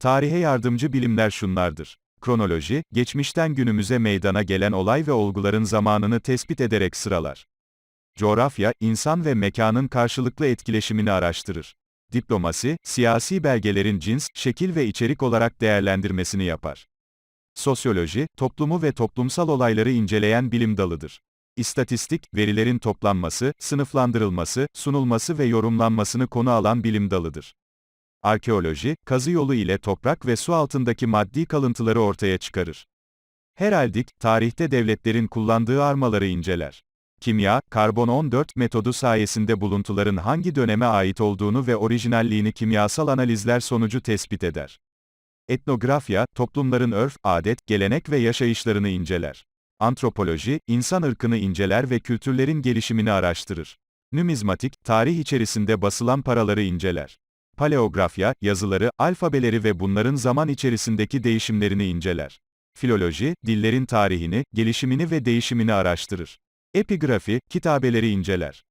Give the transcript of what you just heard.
Tarihe yardımcı bilimler şunlardır. Kronoloji, geçmişten günümüze meydana gelen olay ve olguların zamanını tespit ederek sıralar. Coğrafya, insan ve mekanın karşılıklı etkileşimini araştırır. Diplomasi, siyasi belgelerin cins, şekil ve içerik olarak değerlendirmesini yapar. Sosyoloji, toplumu ve toplumsal olayları inceleyen bilim dalıdır. İstatistik, verilerin toplanması, sınıflandırılması, sunulması ve yorumlanmasını konu alan bilim dalıdır. Arkeoloji, kazı yolu ile toprak ve su altındaki maddi kalıntıları ortaya çıkarır. Heraldik, tarihte devletlerin kullandığı armaları inceler. Kimya, karbon-14 metodu sayesinde buluntuların hangi döneme ait olduğunu ve orijinalliğini kimyasal analizler sonucu tespit eder. Etnografya, toplumların örf, adet, gelenek ve yaşayışlarını inceler. Antropoloji, insan ırkını inceler ve kültürlerin gelişimini araştırır. Numizmatik, tarih içerisinde basılan paraları inceler. Paleografya, yazıları, alfabeleri ve bunların zaman içerisindeki değişimlerini inceler. Filoloji, dillerin tarihini, gelişimini ve değişimini araştırır. Epigrafi, kitabeleri inceler.